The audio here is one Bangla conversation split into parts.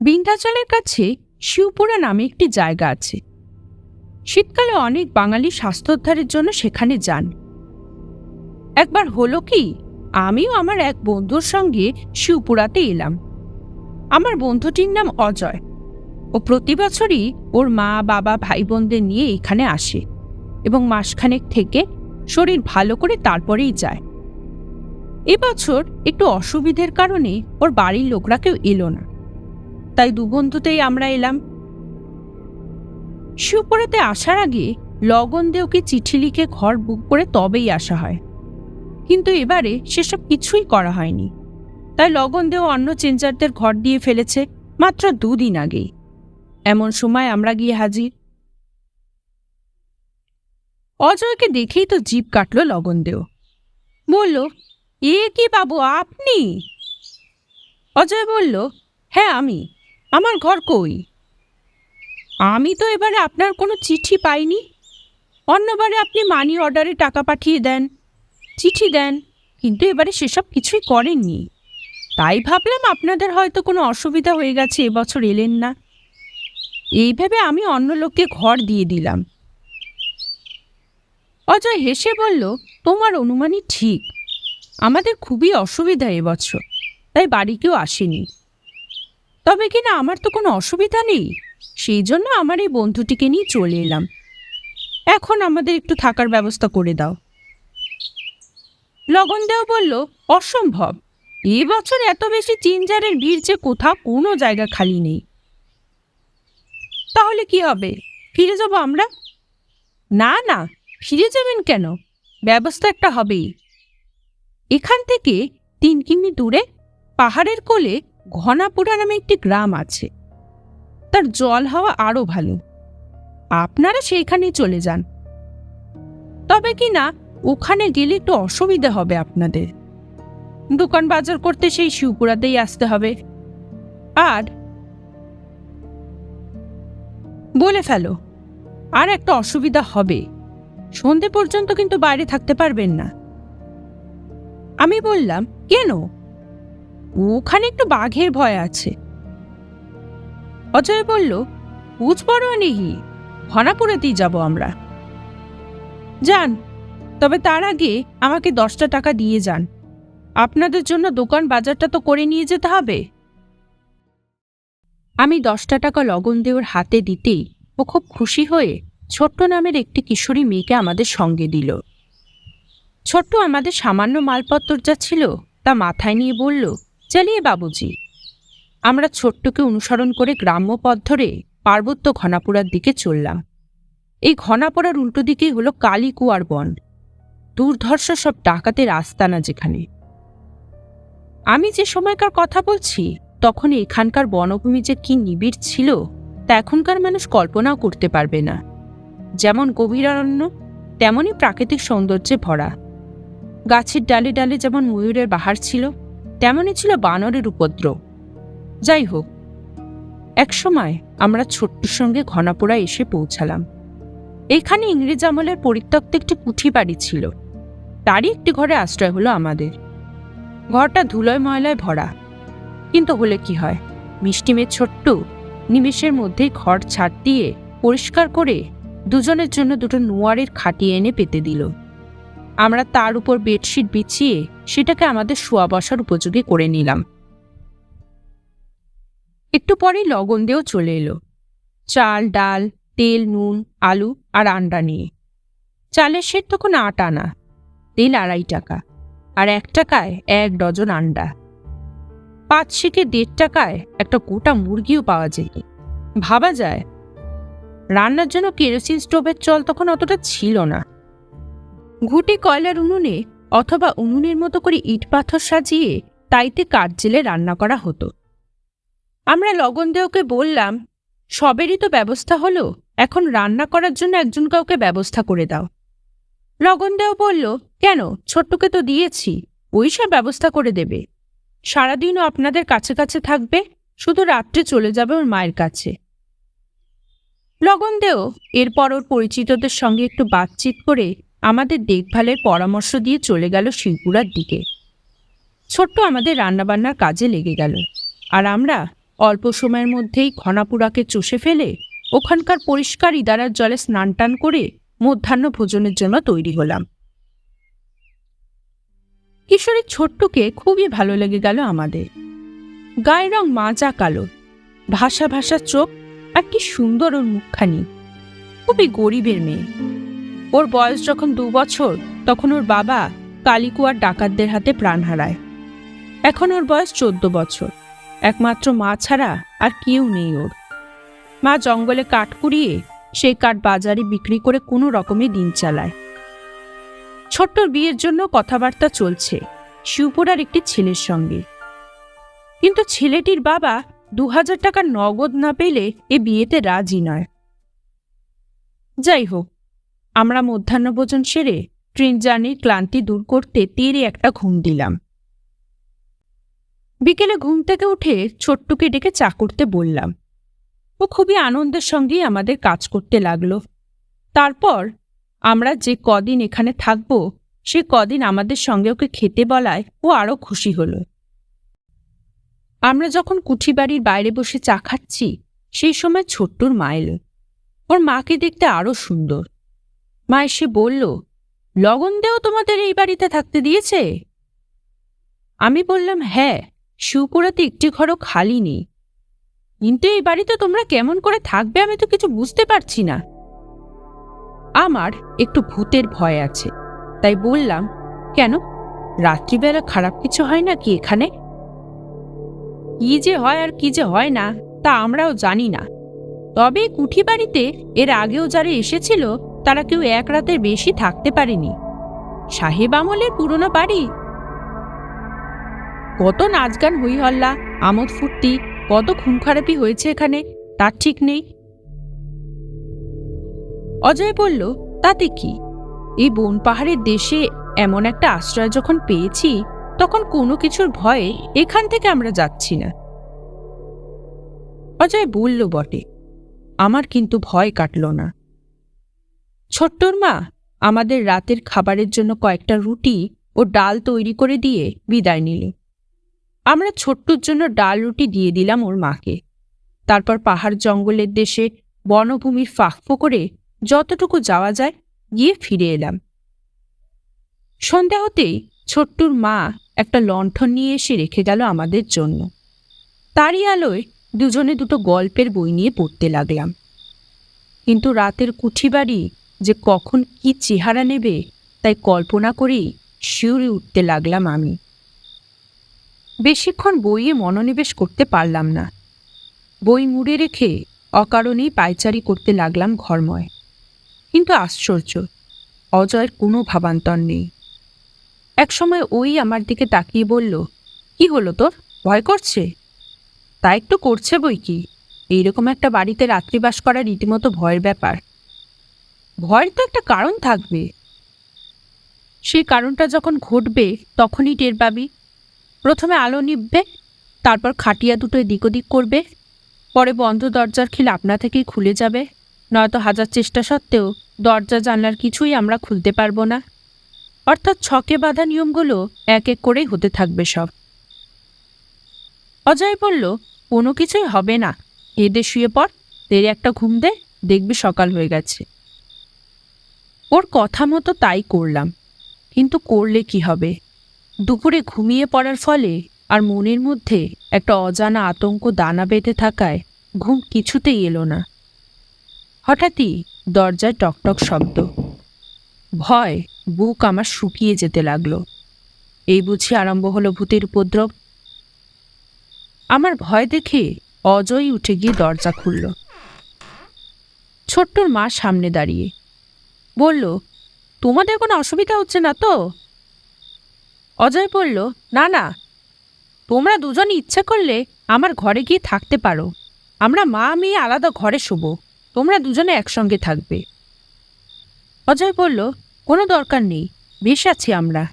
বিন্ধ্যাচলের কাছে শিবপুরা নামে একটি জায়গা আছে। শীতকালে অনেক বাঙালি স্বাস্থ্যোদ্ধারের জন্য সেখানে যান। একবার হলো কি, আমিও আমার এক বন্ধুর সঙ্গে শিবপুরাতে এলাম। আমার বন্ধুটির নাম অজয় ও প্রতি বছরই ওর মা, বাবা ভাই বোনদের নিয়ে এখানে আসে এবং মাসখানেক থেকে শরীর ভালো করে তারপরেই যায়। এবছর একটু অসুবিধের কারণে ওর বাড়ির লোকরা কেউ এলো না। তাই দু বন্ধুতেই আমরা এলাম। শিবপুরাতে আসার আগে লগন দেওকে চিঠি লিখে ঘর বুক করে তবেই আসা হয়। কিন্তু এবারে সেসব কিছুই করা হয়নি। তাই লগন দেও অন্য চেঞ্জারদের ঘর দিয়ে ফেলেছে মাত্র দুদিন আগেই। এমন সময় আমরা গিয়ে হাজির। অজয়কে দেখেই তো জিপ কাটল লগন দেও বলল, এ কি বাবু, আপনি? অজয় বলল হ্যাঁ আমি। আমার ঘর কই? আমি তো এবারে আপনার কোনো চিঠি পাইনি। অন্যবারে আপনি মানি অর্ডারে টাকা পাঠিয়ে দেন, চিঠি দেন, কিন্তু এবারে সেসব কিছুই করেননি। তাই ভাবলাম আপনাদের হয়তো কোনো অসুবিধা হয়ে গেছে, এবছর এলেন না। এই ভেবে আমি অন্য লোককে ঘর দিয়ে দিলাম। অজয় হেসে বলল, তোমার অনুমানই ঠিক। আমাদের খুবই অসুবিধা এবছর, তাই বাড়ি কেউ আসেনি। তবে কিনা আমার তো কোনো অসুবিধা নেই? সেই জন্য আমার এই বন্ধুটিকে নিয়ে চলে এলাম। এখন আমাদের একটু থাকার ব্যবস্থা করে দাও। লগন দেও বলল, অসম্ভব। এ বছর এত বেশি চিনজারের ভিড় যে কোথাও কোনো জায়গা খালি নেই। তাহলে কি হবে? ফিরে যাব আমরা? না না, ফিরে যাবেন কেন? ব্যবস্থা একটা হবেই। এখান থেকে তিন কিমি দূরে পাহাড়ের কোলে ঘনাপুরা নামে একটি গ্রাম আছে। তার জল হাওয়া আরও ভালো। আপনারা সেইখানেই চলে যান। তবে কি না, ওখানে গেলে একটু অসুবিধা হবে আপনাদের। দোকান বাজার করতে সেই শিবপুরাতেই আসতে হবে। আর বলে ফেলো, আর একটা অসুবিধা হবে। সন্ধে পর্যন্ত কিন্তু বাইরে থাকতে পারবেন না। আমি বললাম, কেন? ওখানে একটু বাঘের ভয় আছে। অজয় বলল, বুঝ পড়ো নেই ঘনাপুরেতেই যাব আমরা। যান, তবে তার আগে আমাকে দশটা টাকা দিয়ে যান। আপনাদের জন্য দোকান বাজারটা তো করে নিয়ে যেতে হবে। আমি দশটা টাকা লগন দেওয়ার হাতে দিতেই ও খুব খুশি হয়ে ছোট্ট নামের একটি কিশোরী মেয়েকে আমাদের সঙ্গে দিল। ছোট্ট আমাদের সামান্য মালপত্র যা ছিল তা মাথায় নিয়ে বলল চালিয়ে বাবুজি, আমরা ছোট্টকে অনুসরণ করে গ্রাম্য পথ ধরে পার্বত্য ঘনাপুরার দিকে চললাম। এই ঘনাপড়ার উল্টো দিকেই হলো কালীকুয়ার বন। দুর্ধর্ষ সব ডাকাতের আস্তানা যেখানে। আমি যে সময়কার কথা বলছি, তখন এখানকার বনভূমি যে কি নিবিড় ছিল, তা এখনকার মানুষ কল্পনাও করতে পারবে না। যেমন গভীরারণ্য, তেমনই প্রাকৃতিক সৌন্দর্যে ভরা। গাছের ডালে ডালে যেমন ময়ূরের বাহার ছিল তেমনই ছিল বানরের উপদ্রব। যাই হোক একসময় আমরা ছোট্টর সঙ্গে ঘনাপোড়া এসে পৌঁছালাম। এখানে ইংরেজ আমলের পরিত্যক্ত একটি কুঠি বাড়ি ছিল। তারই একটি ঘরে আশ্রয় হলো আমাদের। ঘরটা ধুলোয় ময়লায় ভরা। কিন্তু হলে কি হয়? মিষ্টি মেয়ে ছোট্ট নিমেষের মধ্যেই ঘর ছাড় দিয়ে পরিষ্কার করে দুজনের জন্য দুটো নোয়ারের খাটিয়ে এনে পেতে দিল। আমরা তার উপর বেডশিট বিছিয়ে সেটাকে আমাদের শোয়া বসার উপযোগী করে নিলাম। একটু পরেই লগন দিয়েও চলে এলো। চাল, ডাল, তেল, নুন, আলু আর আন্ডা নিয়ে। চালের সেট তখন আট আনা, তেল আড়াই টাকা আর এক টাকায় এক ডজন আন্ডা। পাঁচ শিখে দেড় টাকায় একটা গোটা মুরগিও পাওয়া যেত ভাবা যায়, রান্নার জন্য কেরোসিন স্টোভের চল তখন অতটা ছিল না। ঘুটে কয়লার উনুনে অথবা উনুনের মতো করে ইট পাথর সাজিয়ে তাইতে কাঠ জেলে রান্না করা হতো। আমরা লগন দেওকে বললাম, সবেরই তো ব্যবস্থা হলো, এখন রান্না করার জন্য একজন কাউকে ব্যবস্থা করে দাও। লগন দেও বলল, কেন? ছোট্টকে তো দিয়েছি, ওই সব ব্যবস্থা করে দেবে। সারাদিনও আপনাদের কাছে কাছে থাকবে, শুধু রাত্রে চলে যাবে ওর মায়ের কাছে। লগন দেও এরপর ওর পরিচিতদের সঙ্গে একটু বাতচিত করে আমাদের দেখভালের পরামর্শ দিয়ে চলে গেল শিবপুরার দিকে। ছোট্ট আমাদের রান্নাবান্নার কাজে লেগে গেল। আর আমরা অল্প সময়ের মধ্যেই ঘনাপুরাকে চষে ফেলে ওখানকার পরিষ্কার ইদারার জলে স্নান টান করে মধ্যাহ্ন ভোজনের জন্য তৈরি হলাম। কিশোরীর ছোট্টকে খুবই ভালো লেগে গেল আমাদের। গায়ের রং মাজা কালো, ভাষা ভাষা চোখ আর কি সুন্দর ওর মুখখানি। খুবই গরিবের মেয়ে। ওর বয়স যখন দু বছর, তখন ওর বাবা কালিকুয়ার ডাকাতদের হাতে প্রাণ হারায়। এখন ওর বয়স চোদ্দ বছর। একমাত্র মা ছাড়া আর কেউ নেই ওর। মা জঙ্গলে কাঠ কুড়িয়ে সেই কাঠ বাজারে বিক্রি করে কোনো রকমে দিন চালায়। ছোট্টর বিয়ের জন্য কথাবার্তা চলছে শিবপুরার একটি ছেলের সঙ্গে। কিন্তু ছেলেটির বাবা দু হাজার টাকার নগদ না পেলে এ বিয়েতে রাজি নয়। যাই হোক আমরা মধ্যাহ্নভোজন সেরে ট্রেন জার্নির ক্লান্তি দূর করতে তীরে একটা ঘুম দিলাম। বিকেলে ঘুম থেকে উঠে ছোট্টুকে ডেকে চা করতে বললাম। ও খুবই আনন্দের সঙ্গেই আমাদের কাজ করতে লাগল। তারপর আমরা যে কদিন এখানে থাকব, সে কদিন আমাদের সঙ্গে ওকে খেতে বলায় ও আরও খুশি হলো। আমরা যখন কুঠি বাড়ির বাইরে বসে চা খাচ্ছি, সেই সময় ছোট্টুর মা ওর মাকে দেখতে আরও সুন্দর। মা এসে বলল, লগন দেও তোমাদের এই বাড়িতে থাকতে দিয়েছে? আমি বললাম হ্যাঁ শিবপুরাতে একটি ঘরও খালি নেই। কিন্তু এই বাড়িতে তোমরা কেমন করে থাকবে আমি তো কিছু বুঝতে পারছি না। আমার একটু ভূতের ভয় আছে, তাই বললাম, কেন? রাত্রিবেলা খারাপ কিছু হয় না কি এখানে? কি যে হয় আর কি যে হয় না, তা আমরাও জানি না। তবে কুঠি বাড়িতে এর আগেও যারা এসেছিল তারা কেউ এক রাতের বেশি থাকতে পারেনি। সাহেব আমলের পুরনো বাড়ি। কত নাচ গান হই হল্লা আমোদ ফুর্তি, কত খুন খারাপি হয়েছে এখানে, তার ঠিক নেই। অজয় বলল, তাতে কি? এই বন পাহাড়ের দেশে এমন একটা আশ্রয় যখন পেয়েছি, তখন কোনো কিছুর ভয়ে এখান থেকে আমরা যাচ্ছি না। অজয় বলল, বটে, আমার কিন্তু ভয় কাটল না। ছোট্টর মা, আমাদের রাতের খাবারের জন্য কয়েকটা রুটি ও ডাল তৈরি করে দিয়ে বিদায় নিল। আমরা ছোট্টুর জন্য ডাল রুটি দিয়ে দিলাম ওর মাকে। তারপর পাহাড় জঙ্গলের দেশে বনভূমির ফাঁকফো করে যতটুকু যাওয়া যায় গিয়ে ফিরে এলাম। সন্ধ্যা হতেই ছোট্টুর মা একটা লণ্ঠন নিয়ে এসে রেখে গেল আমাদের জন্য। তারই আলোয় দুজনে দুটো গল্পের বই নিয়ে পড়তে লাগলাম। কিন্তু রাতের কুঠিবাড়ি যে কখন কি চেহারা নেবে, তাই কল্পনা করেই শিউরে উঠতে লাগলাম আমি। বেশিক্ষণ বইয়ে মনোনিবেশ করতে পারলাম না। বই মুড়ে রেখে অকারণেই পায়চারি করতে লাগলাম ঘরময়। কিন্তু আশ্চর্য, অজয়ের কোনো ভাবান্তর নেই। একসময় ওই আমার দিকে তাকিয়ে বলল, কি হলো তোর? ভয় করছে? তা একটু করছে বই কি? এইরকম একটা বাড়িতে রাত্রিবাস করা রীতিমতো ভয়ের ব্যাপার। ভয়ের তো একটা কারণ থাকবে। সেই কারণটা যখন ঘটবে, তখনই টের পাবি। প্রথমে আলো নিববে তারপর খাটিয়া দুটো এদিক ওদিক করবে। পরে বন্ধ দরজার খিল আপনা থেকেই খুলে যাবে। নয়তো হাজার চেষ্টা সত্ত্বেও দরজা জানলার কিছুই আমরা খুলতে পারব না। অর্থাৎ ছকে বাঁধা নিয়মগুলো এক এক করেই হতে থাকবে সব। অজয় বলল, কোনো কিছুই হবে না। এদে শুয়ে পর তেরে একটা ঘুম দে, দেখবি সকাল হয়ে গেছে। ওর কথা মতো তাই করলাম। কিন্তু করলে কি হবে? দুপুরে ঘুমিয়ে পড়ার ফলে আর মনের মধ্যে একটা অজানা আতঙ্ক দানা বেঁধে থাকায় ঘুম কিছুতেই এলো না। হঠাৎই দরজায় টকটক শব্দ। ভয় বুক আমার শুকিয়ে যেতে লাগল। এই বুঝি আরম্ভ হলো ভূতের উপদ্রব। আমার ভয় দেখে অজয় উঠে গিয়ে দরজা খুলল। ছোট্টর মা সামনে দাঁড়িয়ে বলল, তোমাদের কোনো অসুবিধা হচ্ছে না তো? অজয় বলল, না না। তোমরা দুজন ইচ্ছে করলে আমার ঘরে গিয়ে থাকতে পারো। আমরা মা, মেয়ে আলাদা ঘরে শুব। তোমরা দুজনে একসঙ্গে থাকবে। অজয় বলল, কোনো দরকার নেই। বেশ আছি আমরা।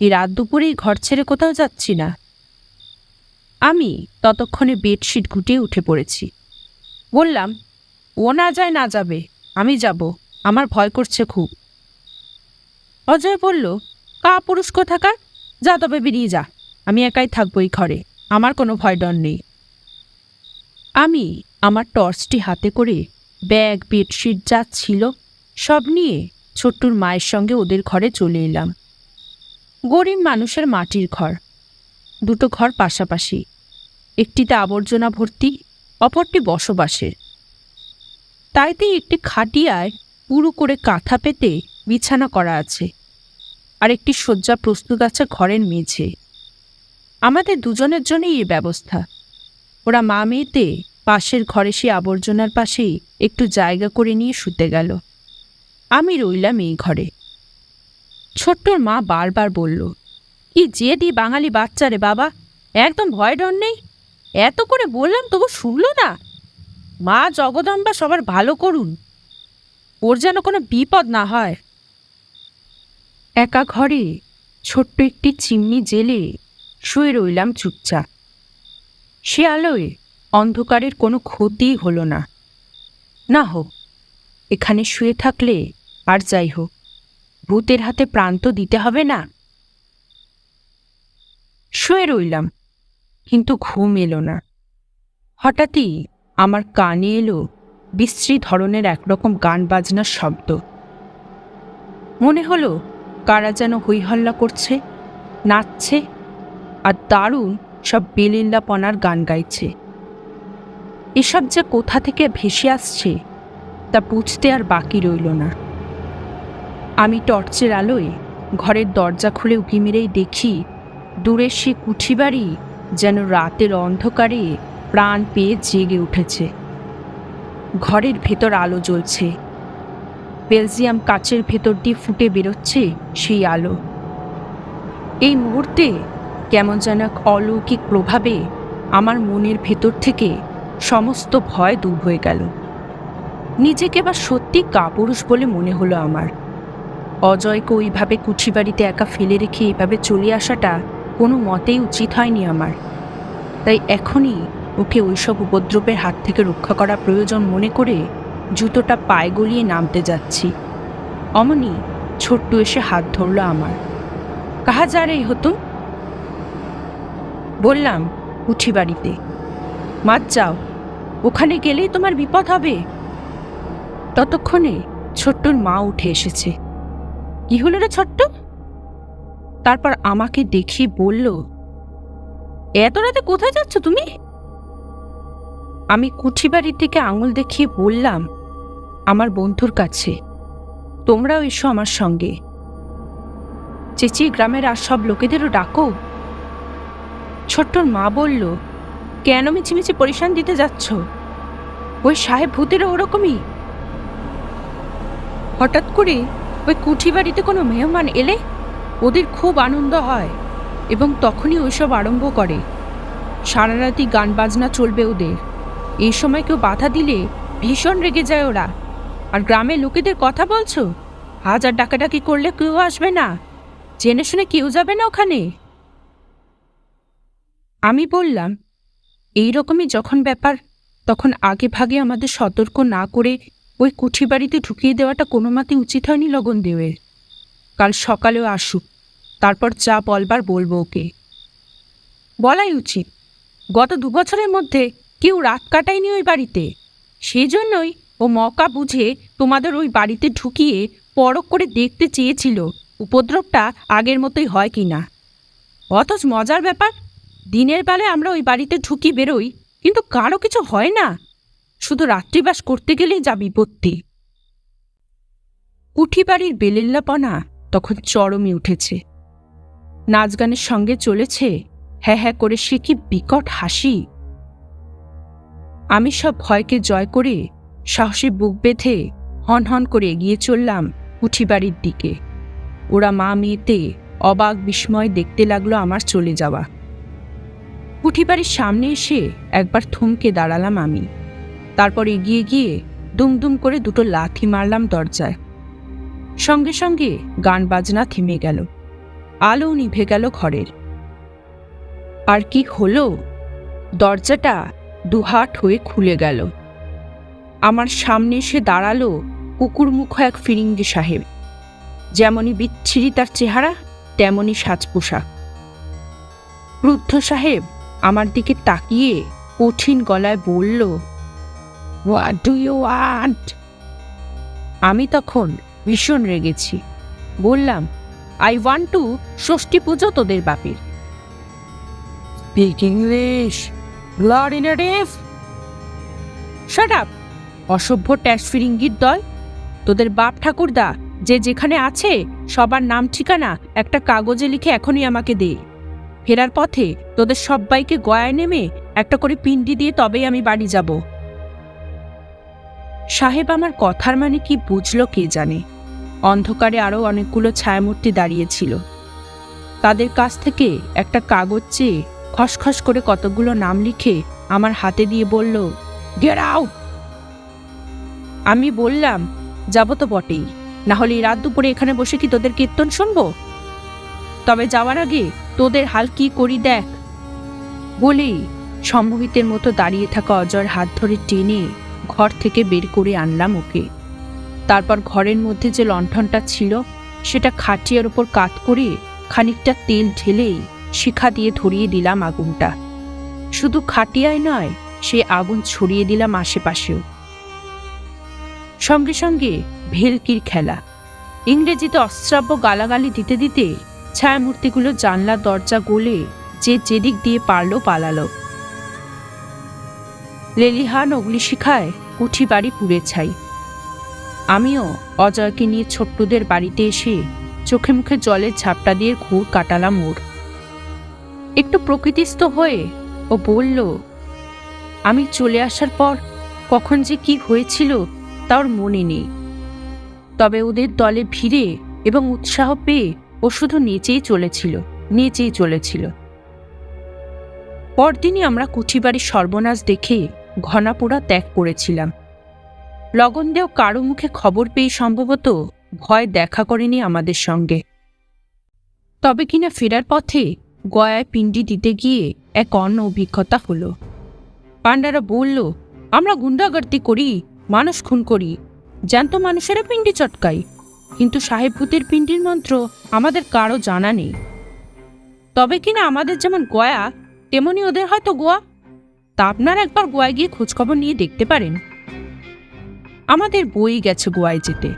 এই রাত দুপুরেই ঘর ছেড়ে কোথাও যাচ্ছি না। আমি ততক্ষণে বেডশিট গুটিয়ে উঠে পড়েছি। বললাম, ও না যায়, না যাবে। আমি যাব। আমার ভয় করছে খুব। অজয় বলল, কা পুরুষ কোথাকার? যা তবে বেরিয়ে যা। আমি একাই থাকব এই ঘরে। আমার কোনো ভয় ডর নেই। আমি আমার টর্চটি হাতে করে ব্যাগ, বেডশিট যা ছিল সব নিয়ে ছোট্টুর মায়ের সঙ্গে ওদের ঘরে চলে এলাম। গরিব মানুষের মাটির ঘর, দুটো ঘর পাশাপাশি। একটিতে আবর্জনা ভর্তি, অপরটি বসবাসের। তাইতে একটি খাটিয়ায় পুরো করে কাঁথা পেতে বিছানা করা আছে। আর একটি শয্যা প্রস্তুত আছে ঘরের মেঝে। আমাদের দুজনের জন্যই এই ব্যবস্থা। ওরা মা মেয়েতে পাশের ঘরে সে আবর্জনার পাশেই একটু জায়গা করে নিয়ে শুতে গেল। আমি রইলাম এই ঘরে। ছোট্টর মা বারবার বলল, কি জেদি বাঙালি বাচ্চা রে বাবা, একদম ভয় ডর নেই? এত করে বললাম তবু শুনলো না? মা জগদম্বা সবার ভালো করুন ওর যেন কোনো বিপদ না হয়। একা ঘরে ছোট্ট একটি চিমনি জেলে শুয়ে রইলাম চুপচাপ। সে আলোয় অন্ধকারের কোনো ক্ষতিই হলো না। না হোক, এখানে শুয়ে থাকলে আর যাই হোক, ভূতের হাতে প্রাণ তো দিতে হবে না। শুয়ে রইলাম, কিন্তু ঘুম এলো না। হঠাৎই আমার কানে এলো বিশ্রী ধরনের একরকম গান বাজনার শব্দ। মনে হলো কারা যেন হইহল্লা করছে, নাচছে আর দারুণ সব বেলিল্লাপনার গান গাইছে। এসব যে কোথা থেকে ভেসে আসছে তা বুঝতে আর বাকি রইল না। আমি টর্চের আলোয় ঘরের দরজা খুলে উঁকি মেরেই দেখি দূরের সে কুঠি বাড়ি যেন রাতের অন্ধকারে প্রাণ পেয়ে জেগে উঠেছে। ঘরের ভেতর আলো জ্বলছে। বেলজিয়াম কাচের ভেতর দিয়ে ফুটে বেরোচ্ছে সেই আলো। এই মুহূর্তে কেমন যেন এক অলৌকিক প্রভাবে আমার মনের ভেতর থেকে সমস্ত ভয় দূর হয়ে গেল। নিজেকে বা সত্যি কাপুরুষ বলে মনে হলো আমার। অজয়কে ওইভাবে কুঠি বাড়িতে একা ফেলে রেখে এইভাবে চলে আসাটা কোনো মতেই উচিত হয়নি আমার। তাই এখনই ওকে ওইসব উপদ্রবের হাত থেকে রক্ষা করা প্রয়োজন মনে করে জুতোটা পায়ে গলিয়ে নামতে যাচ্ছি। অমনি ছোট্ট এসে হাত ধরল আমার। কাহা যা রে হতুম বললাম, উঠি বাড়িতে। মাত যাও ওখানে গেলেই তোমার বিপদ হবে। ততক্ষণে ছোট্টর মা উঠে এসেছে। কি হলো রে ছোট্ট? তারপর আমাকে দেখিয়ে বলল, এত রাতে কোথায় যাচ্ছ তুমি? আমি কুঠি বাড়ির দিকে আঙুল দেখিয়ে বললাম, আমার বন্ধুর কাছে, তোমরাও এসো আমার সঙ্গে। চেঁচিয়ে গ্রামের আর সব লোকেদেরও ডাকো। ছোট্টর মা বলল, কেন মিছিমিছি পরিশান দিতে যাচ্ছ? ওই সাহেব ভূতেরও ওরকমই। হঠাৎ করে ওই কুঠি বাড়িতে কোনো মেহমান এলে ওদের খুব আনন্দ হয় এবং তখনই ওইসব আরম্ভ করে। সারা রাতি গান বাজনা চলবে ওদের। এই সময় কেউ বাধা দিলে ভীষণ রেগে যায় ওরা। আর গ্রামের লোকেদের কথা বলছো? হাজার ডাকাডাকি করলে কেউ আসবে না। জেনে শুনে কেউ যাবে না ওখানে। আমি বললাম, এই রকমই যখন ব্যাপার, তখন আগে ভাগে আমাদের সতর্ক না করে ওই কুঠি বাড়িতে ঢুকিয়ে দেওয়াটা কোনো মতে উচিত হয়নি লগন দেওয়ের কাল সকালেও আসুক, তারপর যা বলবার বলব ওকে। বলাই উচিত। গত দু বছরের মধ্যে কেউ রাত কাটায়নি ওই বাড়িতে। সেই জন্যই ও মকা বুঝে তোমাদের ওই বাড়িতে ঢুকিয়ে পরক করে দেখতে চেয়েছিল, উপদ্রবটা আগের মতোই হয় কি না। অথচ মজার ব্যাপার, দিনের বেলায় আমরা ওই বাড়িতে ঢুকি বেরোই, কিন্তু কারও কিছু হয় না। শুধু রাত্রিবাস করতে গেলেই যা বিপত্তি। কুঠি বাড়ির বেলেল্লাপনা তখন চরমে উঠেছে। নাচ গানের সঙ্গে চলেছে হ্যাঁ হ্যাঁ করে সে কি বিকট হাসি। আমি সব ভয়কে জয় করে সাহসী বুক বেঁধে হন হন করে এগিয়ে চললাম কুঠি বাড়ির দিকে। ওরা মা মেয়েতে অবাক বিস্ময় দেখতে লাগল আমার চলে যাওয়া। কুঠি বাড়ির সামনে এসে একবার থমকে দাঁড়ালাম আমি। তারপর এগিয়ে গিয়ে দুমদুম করে দুটো লাথি মারলাম দরজায়। সঙ্গে সঙ্গে গান বাজনা থেমে গেল। আলো নিভে গেল ঘরের। আর কি হলো? দরজাটা দুহাট হয়ে খুলে গেল। আমার সামনে এসে দাঁড়াল কুকুর কুকুরমুখ এক ফিরিঙ্গি সাহেব। যেমনই বিচ্ছিরি তার চেহারা, তেমনই সাজ পোশাক। ক্রুদ্ধ সাহেব আমার দিকে তাকিয়ে কঠিন গলায় বলল হোয়াট ডু ইউ ওয়ান্ট আমি তখন ভীষণ রেগেছি। বললাম আই ওয়ান্ট টু ষষ্ঠী পুজো তোদের বাপের। Speak English blood in shut up অসভ্য ট্যাক্স ফিরিঙ্গির দল। তোদের বাপ ঠাকুরদা, যে যেখানে আছে, সবার নাম ঠিকানা একটা কাগজে লিখে এখনই আমাকে দে। ফেরার পথে তোদের সবাইকে গয়ায় নেমে একটা করে পিন্ডি দিয়ে তবেই আমি বাড়ি যাব। সাহেব আমার কথার মানে কি বুঝলো কে জানে। অন্ধকারে আরও অনেকগুলো ছায়ামূর্তি দাঁড়িয়েছিল তাদের কাছ থেকে একটা কাগজ চেয়ে খসখস করে কতগুলো নাম লিখে আমার হাতে দিয়ে বলল গেট আউট আমি বললাম, যাব তো বটেই। না হলে রাত দুপুরে এখানে বসে কি তোদের কীর্তন শুনব? তবে যাওয়ার আগে তোদের হাল কি করি দেখ। বলেই সম্মোহিতের মতো দাঁড়িয়ে থাকা অজয়ের হাত ধরে টেনে ঘর থেকে বের করে আনলাম ওকে। তারপর ঘরের মধ্যে যে লণ্ঠনটা ছিল, সেটা খাটিয়ার ওপর কাত করে খানিকটা তেল ঢেলেই শিখা দিয়ে ধরিয়ে দিলাম আগুনটা। শুধু খাটিয়ায় নয়, সে আগুন ছড়িয়ে দিলাম আশেপাশেও। সঙ্গে সঙ্গে ভেলকির খেলা। ইংরেজিতে অশ্রাব্য গালাগালি দিতে দিতে ছায়ামূর্তিগুলো জানলা দরজা গলে যে যেদিক দিয়ে পারল পালালো। লেলিহান অগ্নিশিখায় কুঠি বাড়ি পুড়ে ছাই। আমিও অজয়কে নিয়ে ছোট্টদের বাড়িতে এসে চোখে মুখে জলের ঝাপটা দিয়ে ঘুর কাটালাম ওর। একটু প্রকৃতিস্থ হয়ে ও বলল, আমি চলে আসার পর কখন যে কি হয়েছিল তার মনে নেই। তবে ওদের দলে ভিড়ে এবং উৎসাহ পেয়ে ও শুধু নেচেই চলেছিল নেচেই চলেছিল। পরদিনই আমরা কুঠিবাড়ির সর্বনাশ দেখে ঘনাপোড়া ত্যাগ করেছিলাম। লগনদেও কারও মুখে খবর পেয়ে সম্ভবত ভয় দেখা করেনি আমাদের সঙ্গে। তবে কিনা ফেরার পথে গয়ায় পিণ্ডি দিতে গিয়ে এক অন্য অভিজ্ঞতা হলো। পাণ্ডারা বলল, আমরা গুন্ডাগর্দি করি, মানুষ খুন করি, জ্যান্ত মানুষেরা পিণ্ডি চটকাই কিন্তু সাহেব ভূতের পিণ্ডির মন্ত্র আমাদের কারও জানা নেই। তবে কিনা আমাদের যেমন গয়া, তেমনি ওদের হয়তো গোয়া? তা আপনারা একবার গোয়ায় গিয়ে খোঁজখবর নিয়ে দেখতে পারেন। আমাদের বই গেছে গোয়ায় যেতে।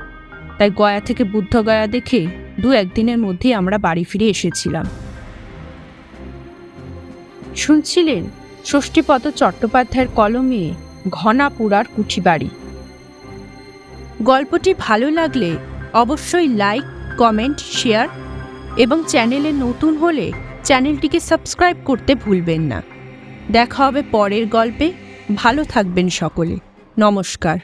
তাই গয়া থেকে বুদ্ধ গয়া দেখে দু একদিনের মধ্যেই আমরা বাড়ি ফিরে এসেছিলাম। শুনছিলেন ষষ্ঠীপদ চট্টোপাধ্যায়ের কলমে ঘনা পুরার কুঠি বাড়ি গল্পটি ভালো লাগলে অবশ্যই লাইক, কমেন্ট, শেয়ার এবং চ্যানেলে নতুন হলে চ্যানেলটিকে সাবস্ক্রাইব করতে ভুলবেন না। দেখা হবে পরের গল্পে। ভালো থাকবেন সকলে। নমস্কার।